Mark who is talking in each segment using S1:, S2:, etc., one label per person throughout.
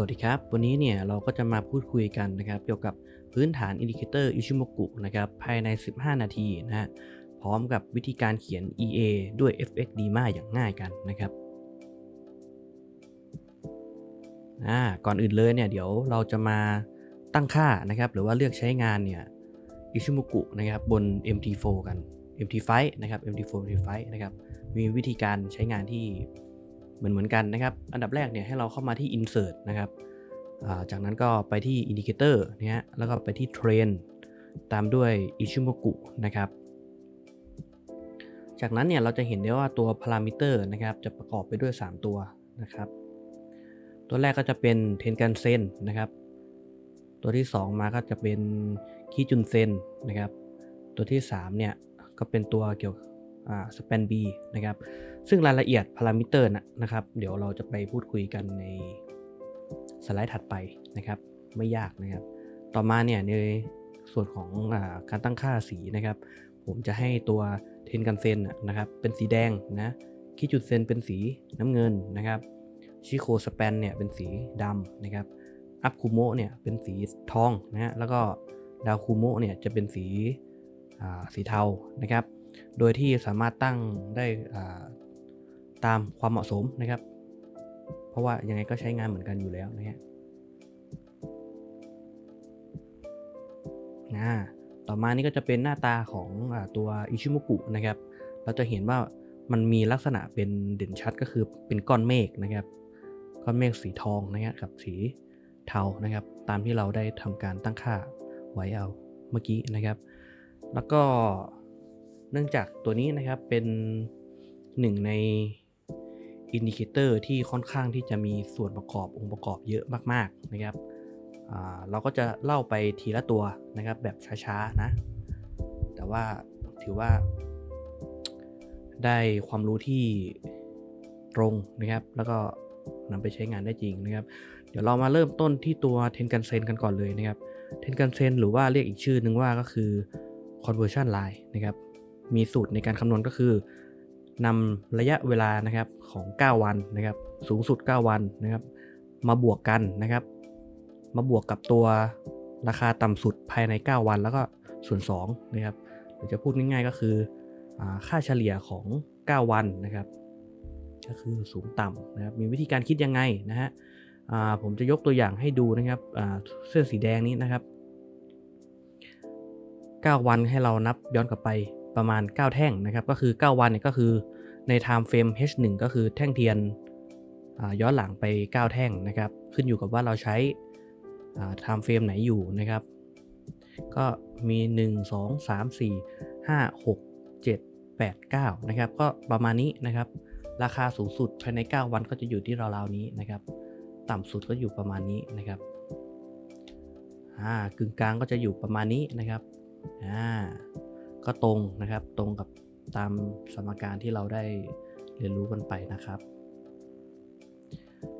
S1: วัสดีครับ วันนี้เนี่ยเราก็จะมาพูดคุยกันนะครับเกี่ยวกับพื้นฐานอินดิเคเตอร์อิชิโมกุนะครับภายใน 15 นาทีนะฮะพร้อมกับวิธีการเขียน EA ด้วย FX DMA อย่างง่ายกันนะครับอ่าก่อนอื่นเลยเนี่ยเดี๋ยวเราจะมาตั้งค่านะครับหรือว่าเลือกใช้งานเนี่ยอิชิโมกุนะครับบน MT4 กัน MT5 นะครับ MT4 MT5 นะครับมีวิธีการใช้งานที่ เหมือนเหมือนกันนะครับ อันดับแรกเนี่ยให้เราเข้ามาที่ insert นะครับจากนั้นก็ไปที่ indicator นะฮะแล้วก็ไปที่ trend ตามด้วย Ichimoku นะครับ จากนั้นเนี่ยเราจะเห็นได้ว่าตัว parameter นะครับจะประกอบไปด้วย 3 ตัวนะครับ ตัวแรกก็จะเป็น Tenkan Sen นะครับ ตัวที่ 2 มาก็จะเป็น Kijun Sen นะครับ ตัวที่ 3 เนี่ยก็เป็นตัวเกี่ยว อ่า span B นะครับ ซึ่งรายละเอียดพารามิเตอร์นะนะครับ เดี๋ยวเราจะไปพูดคุยกันในสไลด์ถัดไปนะครับ ไม่ยากนะครับ ต่อมาเนี่ยในส่วนของอาการตั้งค่าสีนะครับ ผมจะให้ตัวเทนกันเซนนะครับ เป็นสีแดงนะคิจุดเซนเป็นสีน้ำเงินนะครับชิโคสแปนเนี่ยเป็นสีดำนะครับอัพคูโมเนี่ยเป็นสีทองนะฮะแล้วก็ดาวคูโมเนี่ยจะเป็นสีอ่าสีเทานะครับ โดยที่สามารถตั้งได้ตามความเหมาะสมนะครับ เพราะว่ายังไงก็ใช้งานเหมือนกันอยู่แล้วนะฮะนะต่อมานี่ก็จะเป็นหน้าตาของอตัวอิชิโมกุนะครับ เราจะเห็นว่ามันมีลักษณะเป็นเด่นชัดก็คือเป็นก้อนเมฆนะครับ ก้อนเมฆสีทองนะครับกับสีเทานะครับ ตามที่เราได้ทำการตั้งค่าไว้เอาเมื่อกี้นะครับ แล้วก็ เนื่องจากตัวนี้นะครับเป็นหนึ่งในอินดิเคเตอร์ที่ค่อนข้างที่จะมีส่วนประกอบองค์ประกอบเยอะมากๆนะครับเราก็จะเล่าไปทีละตัวนะครับแบบช้าๆนะ แต่ว่าถือว่า ได้ความรู้ที่ตรงนะครับ แล้วก็นำไปใช้งานได้จริงนะครับ เดี๋ยวเรามาเริ่มต้นที่ตัวเทนกันเซนกันก่อนเลยนะครับเทนกันเซนหรือว่าเรียกอีกชื่อหนึ่งว่าก็คือ conversion line นะครับ มีสูตรในการคำนวณก็คือนำระยะเวลานะครับของ 9 วันนะครับ สูงสุด 9 วันนะครับ มาบวกกันนะครับ มาบวกกับตัวราคาต่ำสุดภายใน 9 วันแล้วก็ส่วน2นะครับหรือจะพูดง่ายๆก็คืออค่าเฉลี่ยของ 9 วันนะครับ ก็คือสูงต่ำนะครับ มีวิธีการคิดยังไงนะฮะผมจะยกตัวอย่างให้ดูนะครับเส้นสีแดงนี้นะครับ 9 วันให้เรานับย้อนกลับไป ประมาณ 9 แท่งนะครับ ก็คือ 9 วันเนี่ยก็คือใน time frame H1 ก็คือแท่งเทียนย้อนหลังไป 9 แท่งนะครับ ขึ้นอยู่กับว่าเราใช้อ่า time frame ไหนอยู่นะครับ ก็มี 1 2 3 4 5 6 7 8 9 นะครับ ก็ประมาณนี้นะครับ ราคาสูงสุดภายใน 9 วันก็จะอยู่ที่ราวๆนี้นะครับ ต่ำสุดก็อยู่ประมาณนี้นะครับอ่ากึ่งกลางก็จะอยู่ประมาณนี้นะครับอ่า ก็ตรงนะครับตรงกับตามสมการที่เราได้เรียนรู้กันไปนะครับ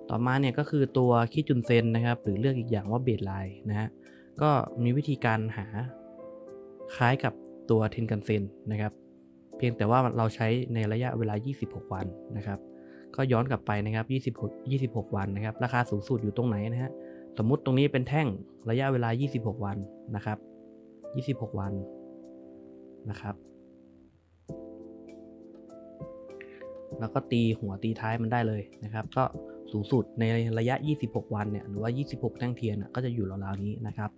S1: ต่อมาเนี่ยก็คือตัวคิดจุนเซนนะครับ หรือเรียกอีกอย่างว่าเบสไลน์นะฮะก็มีวิธีการหาคล้ายกับตัวเทนกันเซนนะครับ เพียงแต่ว่าเราใช้ในระยะเวลา 26 วันนะครับ ก็ย้อนกลับไปนะครับ 26 26 วันนะครับ ราคาสูงสุดอยู่ตรงไหนนะฮะสมมุติตรงนี้เป็นแท่งระยะเวลา 26 วันนะครับ 26 วัน นะครับ แล้วก็ตีหัวตีท้ายมันได้เลยนะครับ ก็สูงสุดในระยะ 26 วันเนี่ยหรือว่า 26 แท่งเทียนน่ะก็จะอยู่ราวๆนี้นะครับ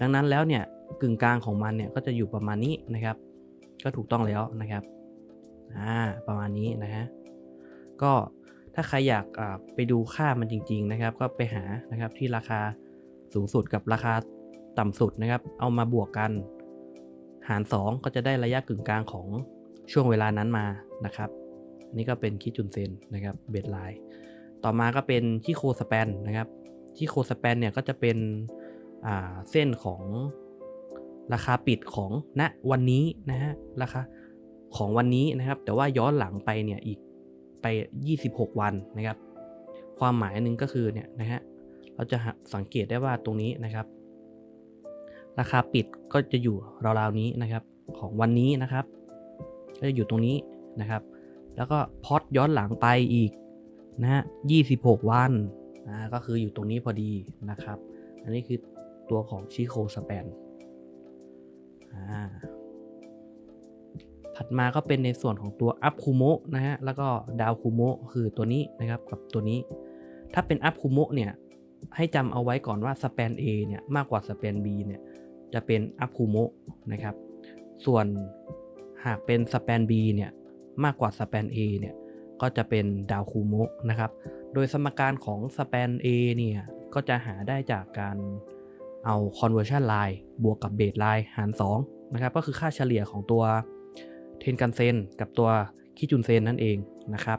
S1: ดังนั้นแล้วเนี่ยกึ่งกลางของมันเนี่ยก็จะอยู่ประมาณนี้นะครับ ก็ถูกต้องแล้วนะครับอ่าประมาณนี้นะฮะก็ถ้าใครอยากไปดูค่ามันจริง ๆนะครับ ก็ไปหานะครับที่ราคาสูงสุดกับราคาต่ำสุดนะครับ เอามาบวกกัน หาร 2 ก็จะได้ระยะกึ่งกลางของช่วงเวลานั้นมานะครับนี่ก็เป็นคิจุนเซนนะครับเบสไลน์ต่อมาก็เป็นที่โคสแปนนะครับที่โคสแปนเนี่ยก็จะเป็นเส้นของราคาปิดของณวันนี้นะฮะราคาของวันนี้นะครับ แต่ว่าย้อนหลังไปเนี่ยอีกไป 26 วันนะครับ ความหมายหนึ่งก็คือเนี่ยนะฮะเราจะสังเกตได้ว่าตรงนี้นะครับ ราคาปิดก็จะอยู่ราวๆนี้นะครับ ของวันนี้นะครับ ก็จะอยู่ตรงนี้นะครับ แล้วก็พอตย้อนหลังไปอีกนะฮะ26วันอ่าก็คืออยู่ตรงนี้พอดีนะครับ อันนี้คือตัวของชิโคสแปนอ่าถัดมาก็เป็นในส่วนของตัวอัพคูโมนะฮะ แล้วก็ดาวคูโมคือตัวนี้นะครับกับตัวนี้ ถ้าเป็นอัพคูโมเนี่ย ให้จำเอาไว้ก่อนว่าสแปน A เนี่ยมากกว่าสแปน B เนี่ยจะเป็นอัพคูโมนะครับ ส่วนหากเป็นสแปน B เนี่ยมากกว่าสแปน A เนี่ยก็จะเป็นดาวคูโมนะครับ โดยสมการของสแปน A เนี่ยก็จะหาได้จากการเอา conversion line บวกกับ base line หาร 2 นะครับ ก็คือค่าเฉลี่ยของตัวเทนกันเซนกับตัวคิจุนเซนนั่นเองนะครับ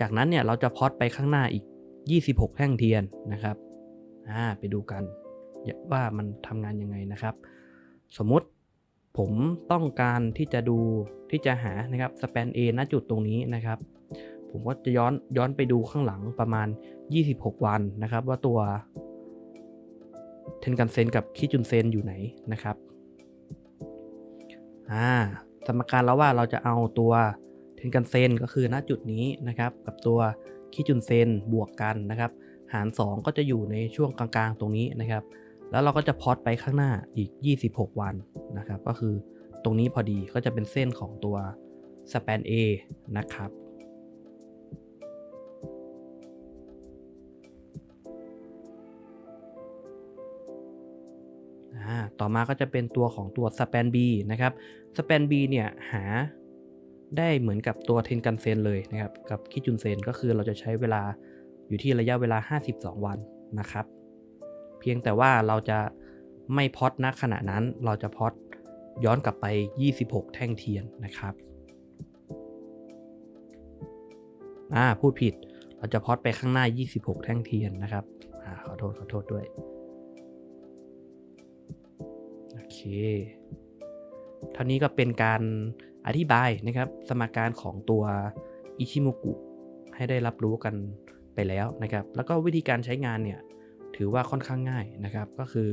S1: จากนั้นเนี่ยเราจะพอตไปข้างหน้าอีก 26 แท่งเทียนนะครับอ่าไปดูกันว่ามันทำงานยังไงนะครับ สมมติผมต้องการที่จะดูที่จะหานะครับสแปน A ณจุดตรงนี้นะครับ ผมก็จะย้อนย้อนไปดูข้างหลังประมาณ 26 วันนะครับ ว่าตัวเทนกันเซนกับคิจุนเซนอยู่ไหนนะครับอ่าสมการแล้วว่าเราจะเอาตัวเทนกันเซนก็คือณจุดนี้นะครับ กับตัว คิจุนเซนบวกกันนะครับ หาร 2 ก็จะอยู่ในช่วงกลางๆตรงนี้นะครับ แล้วเราก็จะพอตไปข้างหน้าอีก 26 วันนะครับ ก็คือตรงนี้พอดีก็จะเป็นเส้นของตัวสแปน A นะครับ ต่อมาก็จะเป็นตัวของตัว span b นะครับ span b เนี่ยหา ได้เหมือนกับตัวเทนกันเซนเลยนะครับ กับคิจุนเซนก็คือเราจะใช้เวลาอยู่ที่ระยะเวลา 52 วันนะครับ เพียงแต่ว่าเราจะไม่พอดณขณะนั้นเราจะพอดย้อนกลับไป 26 แท่งเทียนนะครับอ่าพูดผิดเราจะพอดไปข้างหน้า 26 แท่งเทียนนะครับอ่าขอโทษขอโทษด้วยโอเคเท่านี้ก็เป็นการ อธิบายนะครับสมการของตัวอิชิโมกุให้ได้รับรู้กันไปแล้วนะครับ แล้วก็วิธีการใช้งานเนี่ยถือว่าค่อนข้างง่ายนะครับ ก็คือ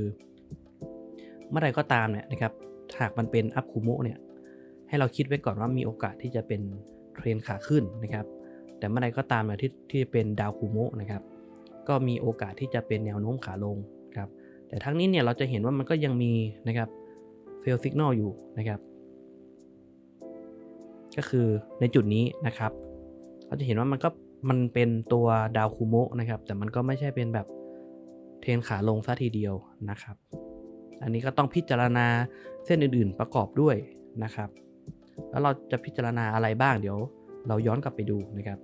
S1: เมื่อใดก็ตามเนี่ยนะครับหากมันเป็นอัพคูโมเนี่ยให้เราคิดไว้ก่อนว่ามีโอกาสที่จะเป็นเทรนขาขึ้นนะครับ แต่เมื่อใดก็ตามเนี่ยที่ที่เป็นดาวคูโมนะครับ ก็มีโอกาสที่จะเป็นแนวโน้มขาลงครับ แต่ทั้งนี้เนี่ยเราจะเห็นว่ามันก็ยังมีนะครับเฟลสิก n นลอยู่นะครับ ก็คือในจุดนี้นะครับ เราจะเห็นว่ามันก็มันเป็นตัวดาวคูโมะนะครับ แต่มันก็ไม่ใช่เป็นแบบเทนขาลงซะทีเดียวนะครับ อันนี้ก็ต้องพิจารณาเส้นอื่นๆประกอบด้วยนะครับ แล้วเราจะพิจารณาอะไรบ้างเดี๋ยวเราย้อนกลับไปดูนะครับ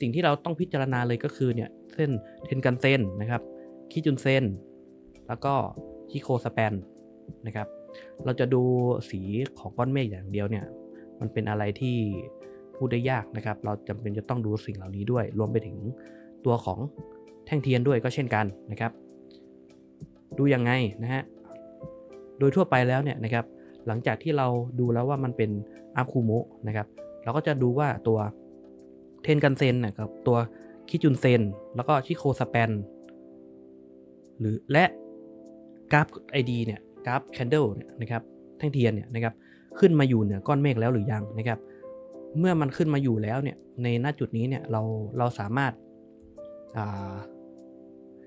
S1: สิ่งที่เราต้องพิจารณาเลยก็คือเนี่ยเส้นเทนกันเซนนะครับคิจุนเซนแล้วก็ชิโคสแปนนะครับ เราจะดูสีของก้อนเมฆอย่างเดียวเนี่ย มันเป็นอะไรที่พูดได้ยากนะครับ เราจำเป็นจะต้องดูสิ่งเหล่านี้ด้วย รวมไปถึงตัวของแท่งเทียนด้วยก็เช่นกันนะครับ ดูยังไงนะฮะ โดยทั่วไปแล้วเนี่ยนะครับ หลังจากที่เราดูแล้วว่ามันเป็นอาคูโมนะครับ เราก็จะดูว่าตัวเทนกันเซนนะกับ ตัวคิจุนเซน แล้วก็ชิโคสแปน หรือและกราฟ ID เนี่ยกราฟ candle เนี่ยนะครับ แท่งเทียนเนี่ยนะครับ ขึ้นมาอยู่เหนือก้อนเมฆแล้วหรือยังนะครับ เมื่อมันขึ้นมาอยู่แล้วเนี่ยในหน้าจุดนี้เนี่ยเราเราสามารถ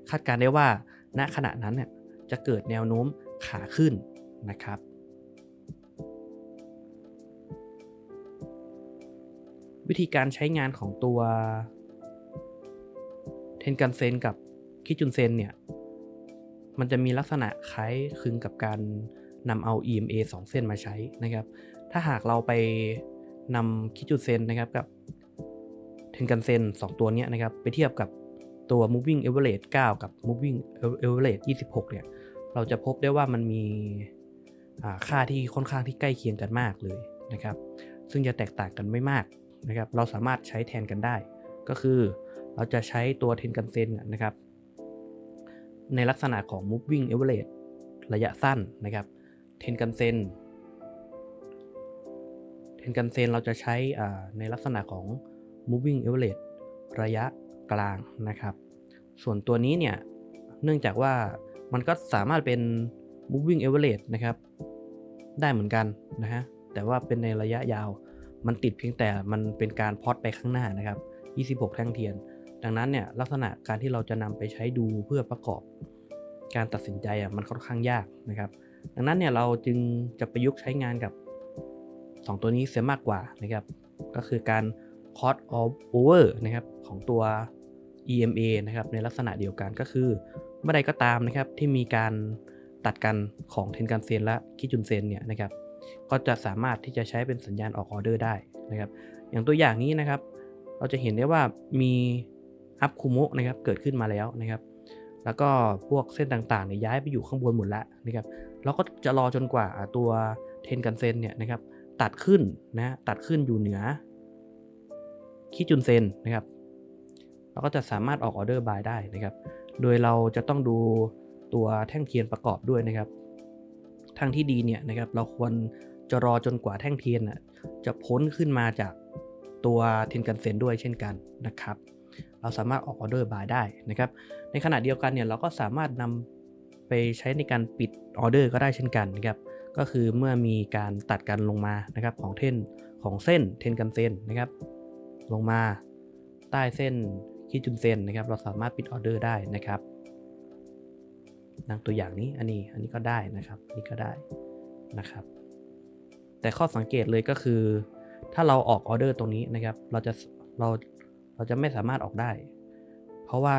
S1: คาดการณ์ได้ว่าณขณะนั้นเนี่ยจะเกิดแนวโน้มขาขึ้นนะครับ วิธีการใช้งานของตัวเทนกันเซนกับคิจุนเซนเนี่ยมันจะมีลักษณะคล้ายคลึงกับการ นำเอา EMA 2 เส้นมาใช้นะครับ ถ้าหากเราไปนำคิจุเซนนะครับกับเทนกันเซน2ตัวนี้นะครับไปเทียบกับตัว moving average 9 กับ moving average 26 เนี่ย เราจะพบได้ว่ามันมีค่าที่ค่อนข้างที่ใกล้เคียงกันมากเลยนะครับ ซึ่งจะแตกต่างกันไม่มากนะครับ เราสามารถใช้แทนกันได้ ก็คือเราจะใช้ตัวเทนกันเซนนะครับ ในลักษณะของ moving average ระยะสั้นนะครับ เทนกันเซนเทนกันเซนเราจะใช้ในลักษณะของ moving average ระยะกลางนะครับ ส่วนตัวนี้เนี่ย เนื่องจากว่ามันก็สามารถเป็น moving average นะครับ ได้เหมือนกันนะฮะ แต่ว่าเป็นในระยะยาว มันติดเพียงแต่มันเป็นการพอดไปข้างหน้านะครับ 26 แท่งเทียน ดังนั้นเนี่ยลักษณะการที่เราจะนำไปใช้ดูเพื่อประกอบการตัดสินใจอะมันค่อนข้างยากนะครับ ดังนั้นเนี่ยเราจึงจะประยุกต์ใช้งานกับ 2 ตัวนี้เสียมากกว่านะครับ ก็คือการ cost of over นะครับของตัว EMA นะครับในลักษณะเดียวกันก็คือเมื่อใดก็ตามนะครับที่มีการตัดกันของเทนกันเซนและคิจุนเซนเนี่ยนะครับก็จะสามารถที่จะใช้เป็นสัญญาณออกออเดอร์ได้นะครับอย่างตัวอย่างนี้นะครับ เราจะเห็นได้ว่ามีอัพคูโมะนะครับเกิดขึ้นมาแล้วนะครับ แล้วก็พวกเส้นต่างๆเนี่ยย้ายไปอยู่ข้างบนหมดแล้วนะครับ เราก็จะรอจนกว่าตัวเทนกันเซนเนี่ยนะครับตัดขึ้นนะตัดขึ้นอยู่เหนือคิจุนเซนนะครับเราก็จะสามารถออกออเดอร์บายได้นะครับ โดยเราจะต้องดูตัวแท่งเทียนประกอบด้วยนะครับ ทางที่ดีเนี่ยนะครับเราควรจะรอจนกว่าแท่งเทียนจะพ้นขึ้นมาจากตัวเทนกันเซนด้วยเช่นกันนะครับ เราสามารถออกออเดอร์บายได้นะครับ ในขณะเดียวกันเนี่ยเราก็สามารถนำ ไปใช้ในการปิดออเดอร์ก็ได้เช่นกันนะครับก็คือเมื่อมีการตัดกันลงมานะครับของเทนของเส้นเทนกันเซนนะครับลงมาใต้เส้นคิจุนเซนนะครับเราสามารถปิดออเดอร์ได้นะครับดังตัวอย่างนี้อันนี้อันนี้ก็ได้นะครับนี่ก็ได้นะครับ แต่ข้อสังเกตเลยก็คือ ถ้าเราออกออเดอร์ตรงนี้นะครับ เราจะเราเราจะไม่สามารถออกได้ เพราะว่า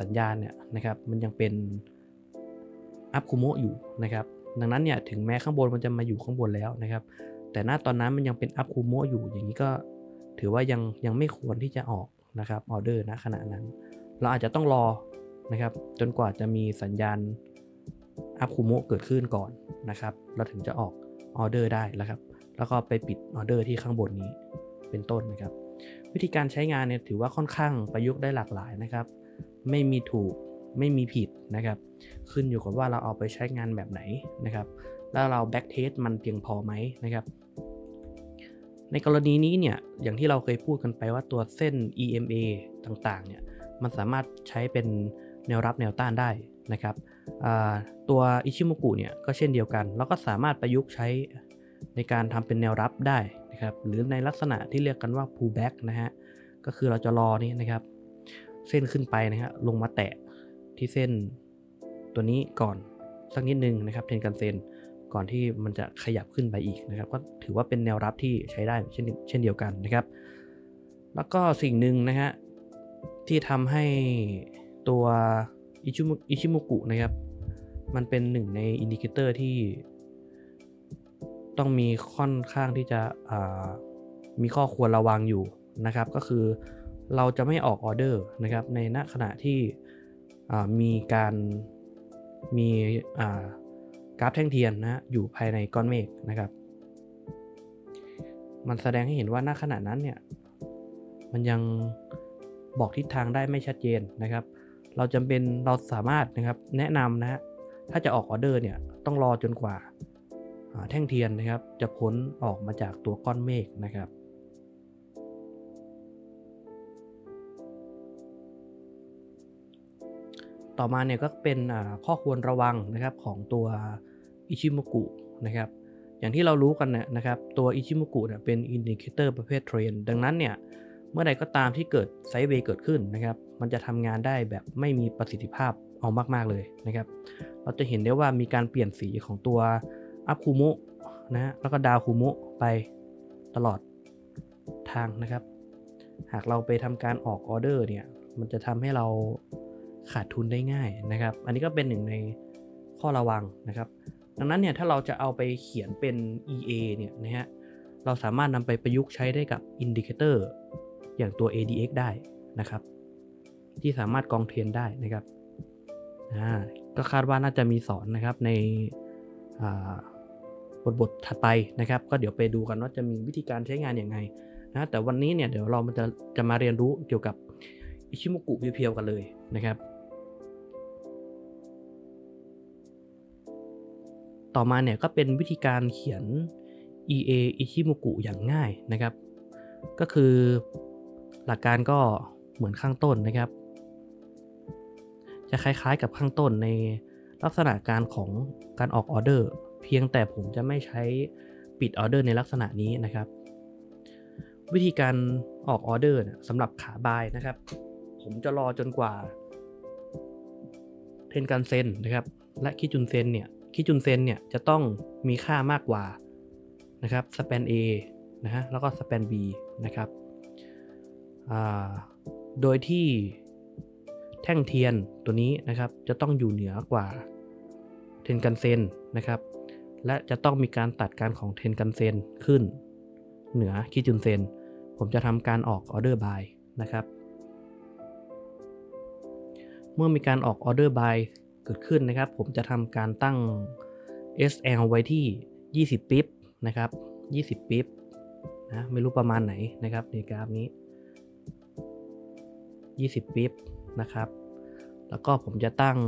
S1: สัญญาณเนี่ยนะครับมันยังเป็น อัพคูโมอยู่นะครับดังนั้นเนี่ยถึงแม้ข้างบนมันจะมาอยู่ข้างบนแล้วนะครับ แต่หน้าตอนนั้นมันยังเป็นอัพคูโมอยู่อย่างนี้ก็ถือว่ายังยังไม่ควรที่จะออกนะครับออเดอร์ณขณะนั้น เราอาจจะต้องรอนะครับจนกว่าจะมีสัญญาณอัพคูโมเกิดขึ้นก่อนนะครับ เราถึงจะออกออเดอร์ได้แล้วครับ แล้วก็ไปปิดออเดอร์ที่ข้างบนนี้เป็นต้นนะครับ วิธีการใช้งานเนี่ยถือว่าค่อนข้างประยุกต์ได้หลากหลายนะครับ ไม่มีถูก ไม่มีผิดนะครับ ขึ้นอยู่กับว่าเราเอาไปใช้งานแบบไหนนะครับ แล้วเราแบ็กเทสมันเพียงพอไหมนะครับ ในกรณีนี้เนี่ย อย่างที่เราเคยพูดกันไปว่าตัวเส้น EMA ต่างๆ เนี่ย มันสามารถใช้เป็นแนวรับแนวต้านได้นะครับ ตัวอิชิโมกุเนี่ยก็เช่นเดียวกัน เราก็สามารถประยุกต์ใช้ในการทำเป็นแนวรับได้นะครับ หรือในลักษณะที่เรียกกันว่า pullback นะฮะ ก็คือเราจะรอนี่นะครับ เส้นขึ้นไปนะฮะ ลงมาแตะ ที่เส้นตัวนี้ก่อนสักนิดนึงนะครับเทนกันเซนก่อนที่มันจะขยับขึ้นไปอีกนะครับ ก็ถือว่าเป็นแนวรับที่ใช้ได้เช่นเช่นเดียวกันนะครับ แล้วก็สิ่งหนึ่งนะฮะที่ทำให้ตัวอิชิมุอิชิมุกุนะครับ มันเป็นหนึ่งในอินดิเคเตอร์ที่ต้องมีค่อนข้างที่จะมีข้อควรระวังอยู่นะครับ ก็คือเราจะไม่ออกออเดอร์นะครับในณขณะที่ มีการมีกราฟแท่งเทียนนะอยู่ภายในก้อนเมฆนะครับ มันแสดงให้เห็นว่าณขณะนั้นเนี่ยมันยังบอกทิศทางได้ไม่ชัดเจนนะครับ เราจำเป็นเราสามารถนะครับแนะนำนะฮะถ้าจะออกออเดอร์เนี่ยต้องรอจนกว่าแท่งเทียนนะครับ จะพ้นออกมาจากตัวก้อนเมฆนะครับ ต่อมาเนี่ยก็เป็นข้อควรระวังนะครับของตัวอิชิมุกุนะครับอย่างที่เรารู้กันเนี่ยนะครับตัวอิชิมุกุเนี่ยเป็นอินดิเคเตอร์ประเภทเทรนดังนั้นเนี่ยเมื่อใดก็ตามที่เกิดไซด์เวย์เกิดขึ้นนะครับมันจะทำงานได้แบบไม่มีประสิทธิภาพเอามาก ๆ เลยนะครับเราจะเห็นได้ว่ามีการเปลี่ยนสีของตัวอัพคูโมนะแล้วก็ดาวคูโมไปตลอดทางนะครับ หากเราไปทำการออกออเดอร์เนี่ยมันจะทำให้เรา ขาดทุนได้ง่ายนะครับ อันนี้ก็เป็นหนึ่งในข้อระวังนะครับ ดังนั้นเนี่ยถ้าเราจะเอาไปเขียนเป็น EA เนี่ยนะฮะเราสามารถนำไปประยุกต์ใช้ได้กับอินดิเคเตอร์อย่างตัว ADX ได้นะครับ ที่สามารถกองเทรนได้นะครับอ่าก็คาดว่าน่าจะมีสอนนะครับในบทบทถัดไปนะครับ ก็เดี๋ยวไปดูกันว่าจะมีวิธีการใช้งานอย่างไงนะแต่วันนี้เนี่ยเดี๋ยวเรามันจะจะมาเรียนรู้เกี่ยวกับอิชิมกุเพียวๆกันเลยนะครับ ต่อมาเนี่ยก็เป็นวิธีการเขียน EA อิชิมุกุอย่างง่ายนะครับ ก็คือหลักการก็เหมือนข้างต้นนะครับ จะคล้ายๆกับข้างต้นในลักษณะการของการออกออเดอร์ เพียงแต่ผมจะไม่ใช้ปิดออเดอร์ในลักษณะนี้นะครับ วิธีการออกออเดอร์สำหรับขาบายนะครับ ผมจะรอจนกว่า เทนกันเซนนะครับ และคิจุนเซนเนี่ย คิจุนเซนเนี่ยจะต้องมีค่ามากกว่านะครับสเปน A นะฮะแล้วก็สเปน B นะครับโดยที่แท่งเทียนตัวนี้นะครับจะต้องอยู่เหนือกว่าเทนกันเซนนะครับและจะต้องมีการตัดการของเทนกันเซนขึ้น เหนือคิจุนเซนผมจะทำการออกออเดอร์บายนะครับ เมื่อมีการออกออเดอร์บาย เกิดขึ้นนะครับ ผมจะทำการตั้ง SL ไว้ที่ 20 ปิ๊บนะครับ 20 ปิ๊บนะไม่รู้ประมาณไหนนะครับในกราฟนี้ 20 ปิ๊บนะครับ แล้วก็ผมจะตั้ง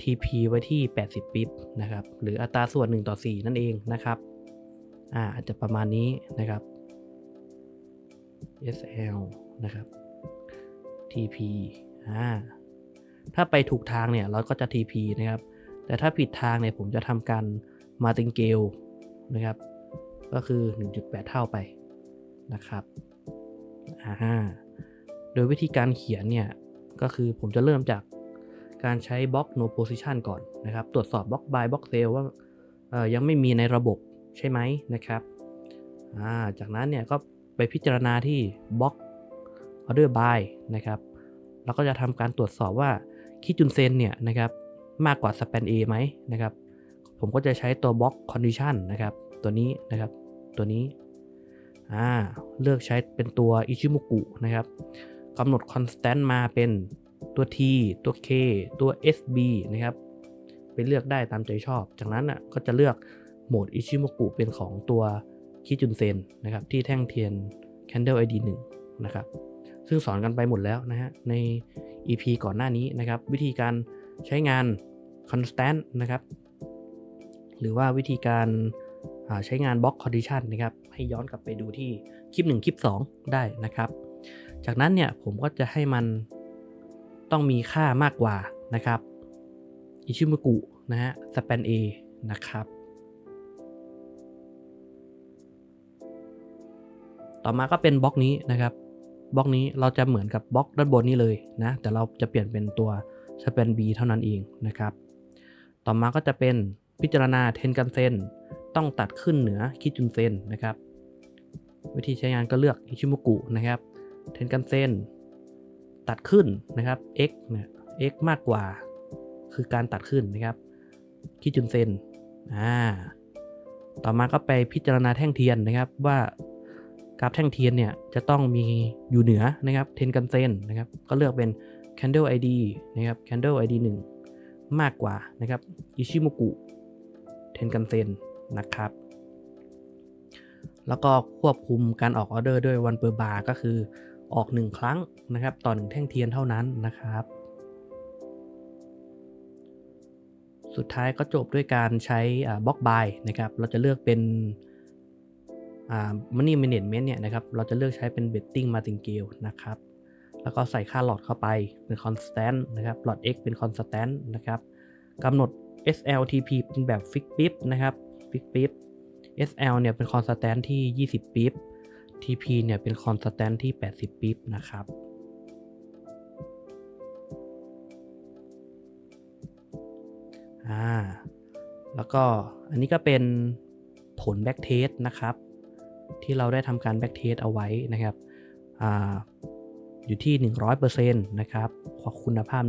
S1: TP ไว้ที่ 80 ปิ๊บนะครับ หรืออัตราส่วน 1 ต่อ 4 นั่นเองนะครับ อ่าอาจจะประมาณนี้นะครับ SL นะครับ TP อ่า ถ้าไปถูกทางเนี่ยเราก็จะ TP นะครับ แต่ถ้าผิดทางเนี่ยผมจะทำการมาติงเกลนะครับ ก็คือ 1.8 เท่าไปนะครับอ่าโดยวิธีการเขียนเนี่ย ก็คือผมจะเริ่มจากการใช้บล็อก no position ก่อนนะครับ ตรวจสอบบล็อก by บล็อก sale ว่ายังไม่มีในระบบใช่ไหมนะครับจากนั้นเนี่ยก็ไปพิจารณาที่บล็อก order by นะครับเราก็จะทำการตรวจสอบว่า คิจุนเซนเนี่ยนะครับมากกว่า span A ไหมนะครับผมก็จะใช้ตัวบล็อก condition นะครับตัวนี้นะครับตัวนี้อ่าเลือกใช้เป็นตัวอิชิมุกุนะครับกำหนด constant มาเป็นตัว t ตัว k ตัว sb นะครับไปเลือกได้ตามใจชอบ จากนั้นอะก็จะเลือกโหมดอิชิมุกุเป็นของตัวคิจุนเซนนะครับที่แท่งเทียน candle id 1นะครับ ซึ่งสอนกันไปหมดแล้วนะฮะ ใน EP ก่อนหน้านี้นะครับ วิธีการใช้งาน constant นะครับ หรือว่าวิธีการใช้งาน block condition นะครับ ให้ย้อนกลับไปดูที่คลิป 1 คลิป 2 ได้นะครับ จากนั้นเนี่ยผมก็จะให้มันต้องมีค่ามากกว่านะครับอิชิมุกุนะฮะสเปน A นะครับ ต่อมาก็เป็นบล็อกนี้นะครับ บล็อกนี้เราจะเหมือนกับบล็อกด้านบนนี้เลยนะแต่เราจะเปลี่ยนเป็นตัวสเปน B เท่านั้นเองนะครับ ต่อมาก็จะเป็นพิจารณาเทนกันเซนต้องตัดขึ้นเหนือคิจุนเซนนะครับ วิธีใช้งานก็เลือกอิชิมุกุนะครับเทนกันเซนตัดขึ้นนะครับ x เนี่ย x มากกว่า คือการตัดขึ้นนะครับคิจุนเซนอ่าต่อมาก็ไปพิจารณาแท่งเทียนนะครับ ว่า กราฟแท่งเทียนเนี่ยจะต้องมีอยู่เหนือนะครับเทนกันเซนนะครับก็เลือกเป็น candle id นะครับ candle id 1 มากกว่านะครับอิชิโมกุเทนกันเซนนะครับ แล้วก็ควบคุมการออกออเดอร์ด้วยวันเปอร์บาร์ก็คือออก 1 ครั้งนะครับ ต่อหนึ่งแท่งเทียนเท่านั้นนะครับ สุดท้ายก็จบด้วยการใช้บล็อกบายนะครับ เราจะเลือกเป็น มันนี่ management เนี่ยนะครับเราจะเลือกใช้เป็น betting martingale นะครับแล้วก็ใส่ค่าหลอดเข้าไปเป็น constant นะครับหลอด x เป็น constant นะครับกำหนด SLTP เป็นแบบ fix pip นะครับ fix pip SL เนี่ยเป็น constant ที่ 20ปิ๊บ TP เนี่ยเป็น constant ที่ 80ปิ๊บนะครับอ่าแล้วก็อันนี้ก็เป็นผล back test นะครับ ที่เราได้ทำการแบ็กเทสเอาไว้นะครับออยู่ที่ 100%นะครับคุณภาพ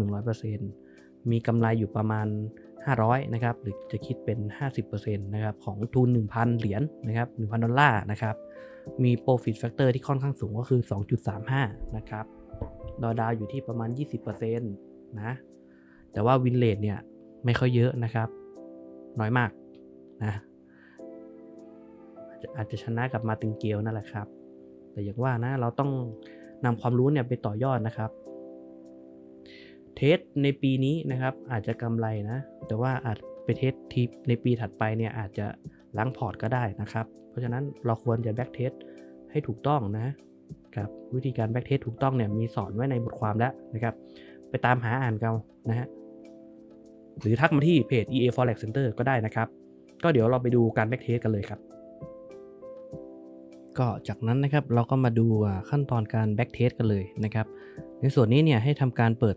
S1: 100%มีกำไรอยู่ประมาณ 500นะครับหรือจะคิดเป็น 50%นะครับของทุน 1,000 เหรียญนนะครับ1,000 ดอลลาร์นะครับมี profit factor ที่ค่อนข้างสูงก็คือ 2.35 นะครับดอดาวอยู่ที่ประมาณ 20%นะแต่ว่าวินเลทเนี่ยไม่ค่อยเยอะนะครับ น้อยมากนะ อาจจะชนะกับมาติงเกลนั่นแหละครับ แต่อย่างว่านะเราต้องนำความรู้เนี่ยไปต่อยอดนะครับ เทสในปีนี้นะครับอาจจะกำไรนะ แต่ว่าอาจไปเทสทีในปีถัดไปเนี่ยอาจจะล้างพอร์ตก็ได้นะครับ เพราะฉะนั้นเราควรจะแบ็กเทสให้ถูกต้องนะกับวิธีการแบ็กเทสถูกต้องเนี่ยมีสอนไว้ในบทความแล้วนะครับ ไปตามหาอ่านกันนะฮะหรือทักมาที่เพจ EA Forex Center ก็ได้นะครับ ก็เดี๋ยวเราไปดูการแบ็กเทสกันเลยครับ ก็จากนั้นนะครับเราก็มาดูขั้นตอนการ back test กันเลยนะครับ ในส่วนนี้เนี่ยให้ทำการเปิด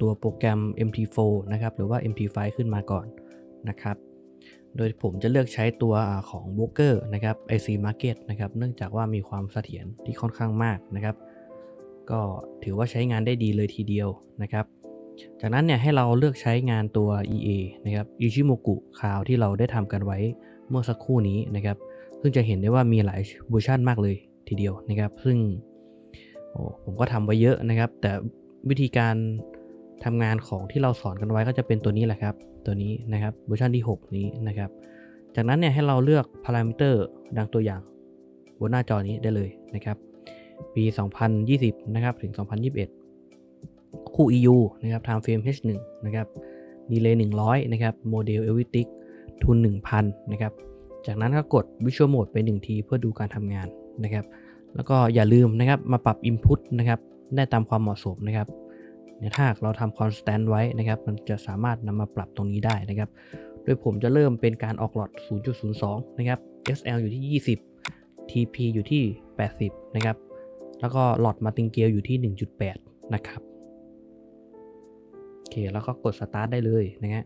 S1: ตัวโปรแกรม MT4 นะครับหรือว่า MT5 ขึ้นมาก่อนนะครับ โดยผมจะเลือกใช้ตัวอาของ b o k e r นะครับ IC Market นะครับเนื่องจากว่ามีความเสถียรที่ค่อนข้างมากนะครับ ก็ถือว่าใช้งานได้ดีเลยทีเดียวนะครับ จากนั้นเนี่ยให้เราเลือกใช้งานตัว EA นะครับ Ichimoku Cloud ที่เราได้ทำกันไว้เมื่อสักครู่นี้นะครับ ซึ่งจะเห็นได้ว่ามีหลายเวอร์ชันมากเลยทีเดียวนะครับ ซึ่งโอ้ผมก็ทำไว้เยอะนะครับ แต่วิธีการทำงานของที่เราสอนกันไว้ก็จะเป็นตัวนี้แหละครับ ตัวนี้นะครับเวอร์ชันที่ 6 นี้นะครับ จากนั้นเนี่ยให้เราเลือกพารามิเตอร์ดังตัวอย่างบนหน้าจอนี้ได้เลยนะครับ ปี 2020 นะครับ ถึง 2021 คู่ EU นะครับ time frame H1 นะครับ delay 100 นะครับ model Elvitic ทุน 1,000 นะครับ จากนั้นก็กด Visual Mode ไป 1 ทีเพื่อดูการทำงานนะครับ แล้วก็อย่าลืมนะครับมาปรับ Input นะครับได้ตามความเหมาะสมนะครับเนี่ยถ้าหากเราทำ Constant ไว้นะครับ มันจะสามารถนำมาปรับตรงนี้ได้นะครับ โดยผมจะเริ่มเป็นการออกหลอด 0.02 นะครับ SL อยู่ที่ 20 TP อยู่ที่ 80 นะครับ แล้วก็หลอดมาติงเกลอยู่ที่ 1.8 นะครับโอเค แล้วก็กด Start ได้เลยนะฮะ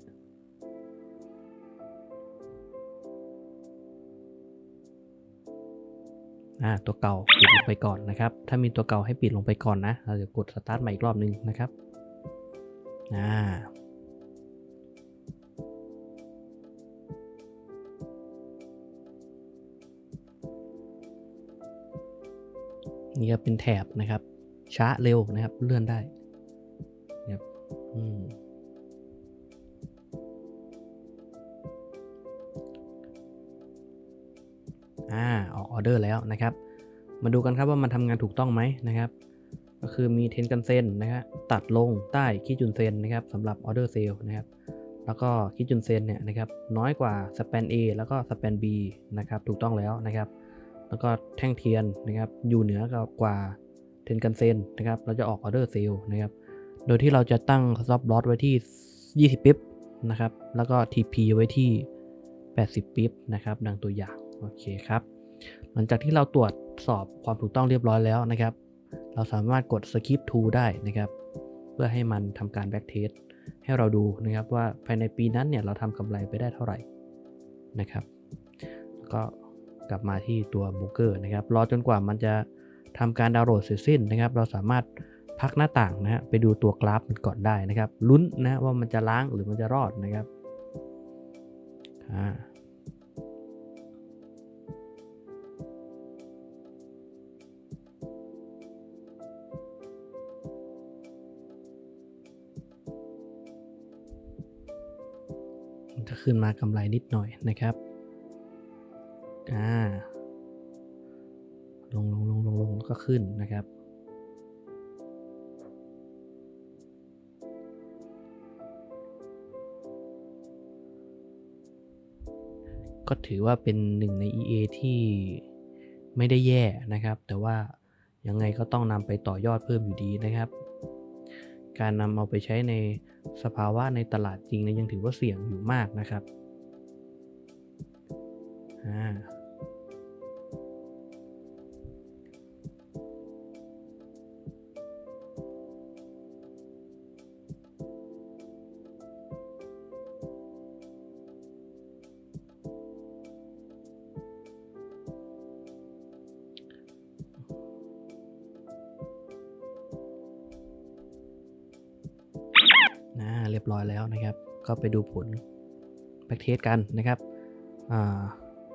S1: อ่าตัวเก่าปิดลงไปก่อนนะครับ ถ้ามีตัวเก่าให้ปิดลงไปก่อนนะ เราจะกด Start ใหม่อีกรอบนึงนะครับอ่านี่ก็เป็นแถบนะครับ ช้าเร็วนะครับ เลื่อนได้นะครับอืม อ่าออกออเดอร์แล้วนะครับ มาดูกันครับว่ามันทำงานถูกต้องไหมนะครับ ก็คือมีเทนกันเซนนะครับตัดลงใต้คิจุนเซนนะครับสำหรับออเดอร์เซลนะครับ แล้วก็คิจุนเซนเนี่ยนะครับน้อยกว่าสเปน A แล้วก็สเปน B นะครับถูกต้องแล้วนะครับ แล้วก็แท่งเทียนนะครับอยู่เหนือกว่าเทนกันเซนนะครับเราจะออกออเดอร์เซลนะครับ โดยที่เราจะตั้ง stop loss ไว้ที่ 20 ปิ๊บนะครับ แล้วก็ TP ไว้ที่ 80 ปิ๊บนะครับ ดังตัวอย่าง โอเคครับ หลังจากที่เราตรวจสอบความถูกต้องเรียบร้อยแล้วนะครับ เราสามารถกด skip to ได้นะครับ เพื่อให้มันทำการ back test ให้เราดูนะครับว่าภายในปีนั้นเนี่ยเราทำกำไรไปได้เท่าไหร่นะครับก็กลับมาที่ตัว b o o k e r นะครับ รอจนกว่ามันจะทำการดาวน์โหลดเสร็จสิ้นนะครับ เราสามารถพักหน้าต่างนะฮะไปดูตัวกราฟมันก่อนได้นะครับลุ้นนะว่ามันจะล้างหรือมันจะรอดนะครับอ่า มันจะขึ้นมากำไรนิดหน่อยนะครับอ่าลงลงลงลงลงแล้วก็ขึ้นนะครับ ก็ถือว่าเป็นหนึ่งใน EA ที่ไม่ได้แย่นะครับ แต่ว่ายังไงก็ต้องนำไปต่อยอดเพิ่มอยู่ดีนะครับ การนำเอาไปใช้ในสภาวะในตลาดจริงนี่ยยังถือว่าเสี่ยงอยู่มากนะครับอ่า บร้อยแล้วนะครับ ก็ไปดูผลแบ็กเทสกันนะครับ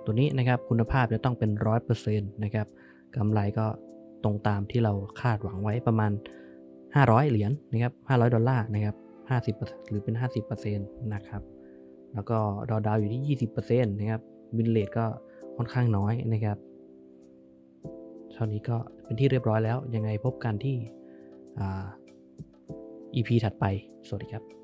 S1: ตัวนี้นะครับคุณภาพจะต้องเป็น 100%นะครับกำไรก็ตรงตามที่เราคาดหวังไว้ประมาณ 500 เหรียญนะครับ500 ดอลลาร์นะครับ50 หรือเป็น 50%นะครับแล้วก็ดอดาวอยู่ที่ 20%นะครับบินเลทก็ค่อนข้างน้อยนะครับเท่านี้ก็เป็นที่เรียบร้อยแล้วยังไงพบกันที่ EP ถัดไป สวัสดีครับ